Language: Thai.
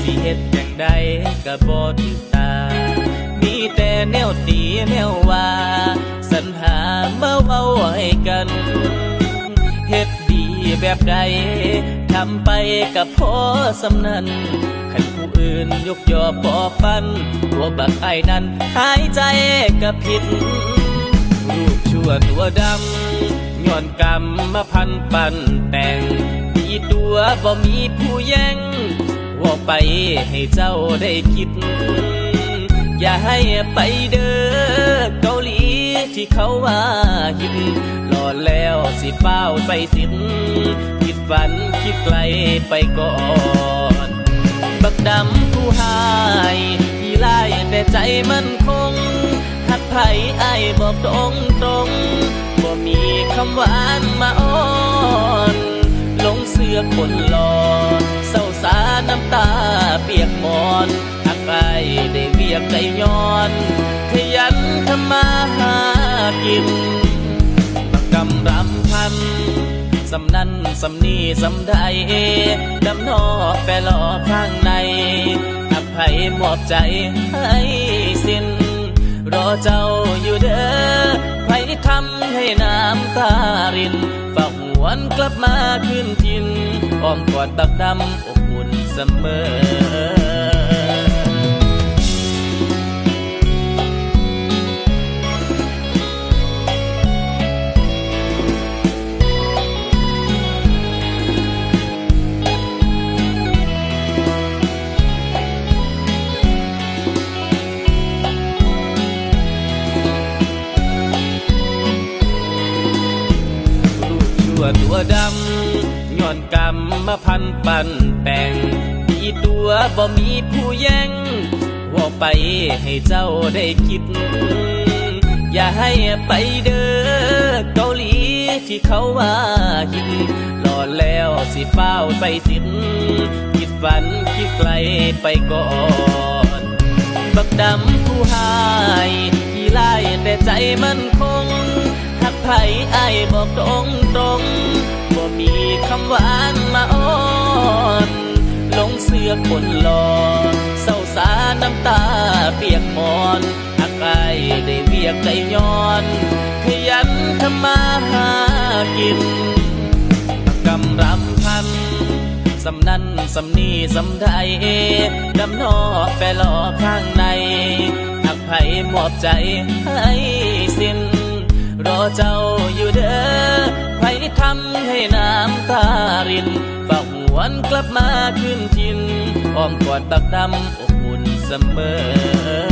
สิเฮ็ดจังใดกะบดตา มีแต่แนวตีแนวว่าสรรหามาเว้าให้กันเฮ็ดดีแบบใด ทำไปกับพอสำนันขันผู้อื่นยกยอปอปันตัวบักไอ้นั้น หายใจกับผิด รูปชั่วตัวดำย้อนกรรมมาพันปันแต่ง มีตัวบ่มีผู้แย่ง ว่าไปให้เจ้าได้คิด อย่าให้ไปเด้อเกาหลีที่เขาว่าหินหล่อแล้วสิเป้าใส่สินคิดฝันคิดไกลไปก่อน บักดำผู้หายที่ไล่แต่ใจมันคงหักไผไอายบอกตรงตรงบ่มีคำหวานมาอ้อน ลงเสื้อคนหลอ ยกใจย้อน ขยันทำมาหากินบักกำรำพันสำนันสำนีสำใดดำนอกแปลอข้างใน อภัยมอบใจให้สิ้น รอเจ้าอยู่เด้อไผทำให้น้ำตารินฝากหวนกลับมาคืนทินอ้อมกอดบักดำอบอุ่นเสมอ ดำย้อนกรรมมาพันปันแต่งมีตัวบ่มีผู้แย่งว่าไปให้เจ้าได้คิด อย่าให้ไปเด้อเกาหลีที่เขาว่าหินหล่อแล้วสิเฝ้าใส่สินคิดฝันคิดไกลไปก่อน บักดำผู้หายที่ไล่แต่ใจมันคง ไผไอบอกตรงตรงบ่มีคำหวานมาอ้อนลงเสื้อคนหลอเศร้าสาน้ำตาเปียกมอนหักไอายได้เวียกใจย้อนขยันทำมาหากินกำรำพันสำนันสำนีสำใดดำนอกแปรลอข้างในหักไผมอบใจให้สิ้น รอเจ้าอยู่เด้อใครทำให้น้ำตารินฝากหวนกลับมาขึ้นทินอ้อมกอดตักดำอบอุ่นเสมอ